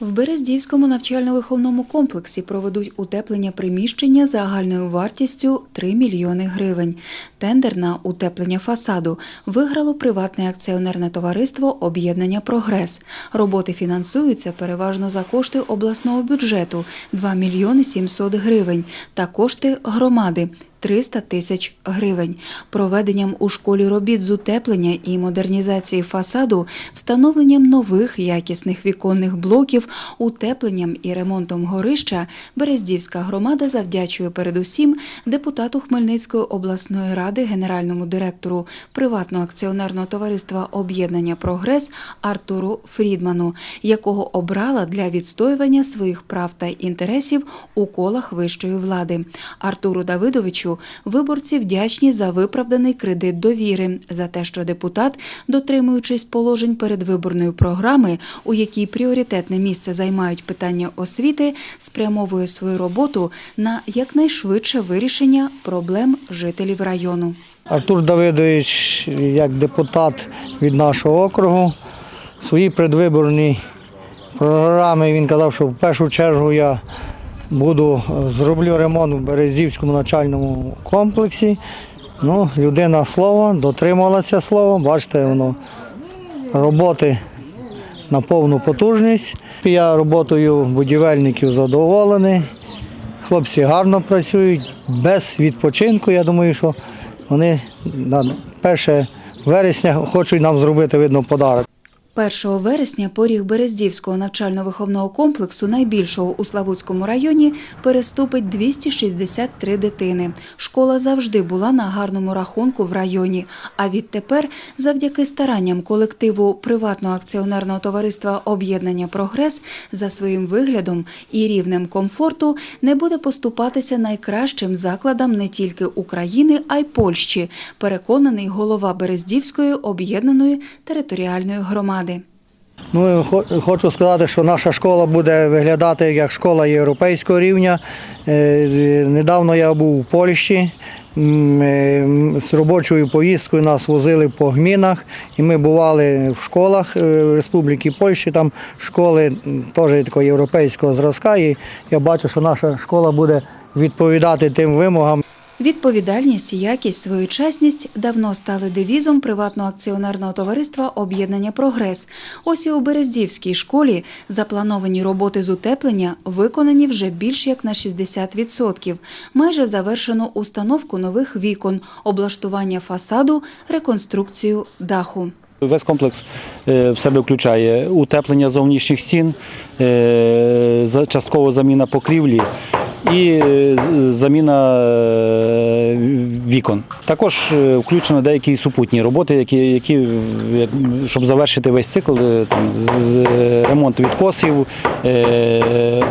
В Берездівському навчально-виховному комплексі проведуть утеплення приміщення загальною вартістю 3 мільйони гривень. Тендер на утеплення фасаду виграло приватне акціонерне товариство Об'єднання Прогрес. Роботи фінансуються переважно за кошти обласного бюджету 2 мільйони 700 гривень та кошти громади 300 тисяч гривень. Проведенням у школі робіт з утеплення і модернізації фасаду, встановленням нових якісних віконних блоків, утепленням і ремонтом горища Берездівська громада завдячує передусім депутату Хмельницької обласної ради, генеральному директору приватного акціонерного товариства Об'єднання Прогрес Артуру Фрідману, якого обрала для відстоювання своїх прав та інтересів у колах вищої влади. Артуру Давидовичу виборці вдячні за виправданий кредит довіри, за те, що депутат, дотримуючись положень передвиборної програми, у якій пріоритетне місце займають питання освіти, спрямовує свою роботу на якнайшвидше вирішення проблем жителів району. Артур Давидович, як депутат від нашого округу, в своїй предвиборній програмі він казав, що в першу чергу я буду е, зроблю ремонт в Березівському навчальному комплексі. Ну, людина слова, дотримала це слово, бачите, воно роботи на повну потужність. Я роботою будівельників задоволений. Хлопці гарно працюють, без відпочинку. Я думаю, що вони на 1 вересня хочуть нам зробити видно подарок. 1 вересня поріг Берездівського навчально-виховного комплексу, найбільшого у Славутському районі, переступить 263 дитини. Школа завжди була на гарному рахунку в районі. А відтепер, завдяки старанням колективу приватного акціонерного товариства Об'єднання Прогрес за своїм виглядом і рівнем комфорту не буде поступатися найкращим закладам не тільки України, а й Польщі, переконаний голова Берездівської об'єднаної територіальної громади. Ну, хочу сказати, що наша школа буде виглядати як школа європейського рівня. Е, Недавно я був у Польщі. Е, З робочою поїздкою нас возили по гмінах, і ми бували в школах е, Республіки Польщі. Там школи теж європейського зразка. І я бачу, що наша школа буде відповідати тим вимогам. Відповідальність, якість, своєчасність давно стали девізом приватного акціонерного товариства Об'єднання Прогрес. Ось і у Берездівській школі заплановані роботи з утеплення виконані вже більш як на 60%. Майже завершено установку нових вікон, облаштування фасаду, реконструкцію даху. Весь комплекс е, в себе включає утеплення зовнішніх стін, е, часткова заміна покрівлі і е, заміна е, вікон. Також е, включено деякі супутні роботи, які, які щоб завершити весь цикл, там, з- ремонту відкосів,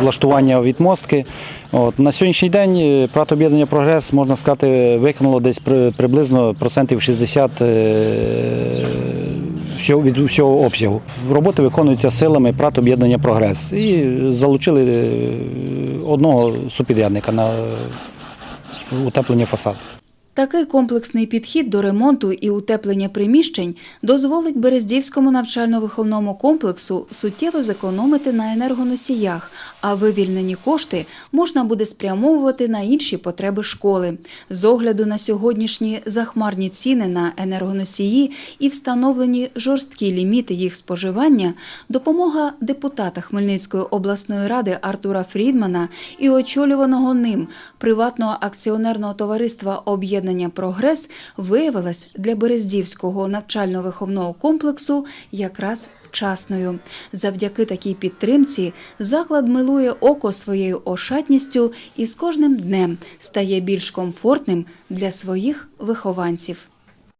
влаштування відмостки. От, на сьогоднішній день ПРАТ об'єднання Прогрес, можна сказати, виконало десь при- приблизно процентів 60 е, всього, від всього обсягу. Роботи виконуються силами ПРАТ об'єднання Прогрес. І залучили е, одного супідрядника на утеплення фасаду. Такий комплексний підхід до ремонту і утеплення приміщень дозволить Берездівському навчально-виховному комплексу суттєво зекономити на енергоносіях, а вивільнені кошти можна буде спрямовувати на інші потреби школи. З огляду на сьогоднішні захмарні ціни на енергоносії і встановлені жорсткі ліміти їх споживання, допомога депутата Хмельницької обласної ради Артура Фрідмана і очолюваного ним приватного акціонерного товариства Об'єднання Прогрес виявилась для Берездівського навчально-виховного комплексу якраз вчасною. Завдяки такій підтримці заклад милує око своєю ошатністю і з кожним днем стає більш комфортним для своїх вихованців.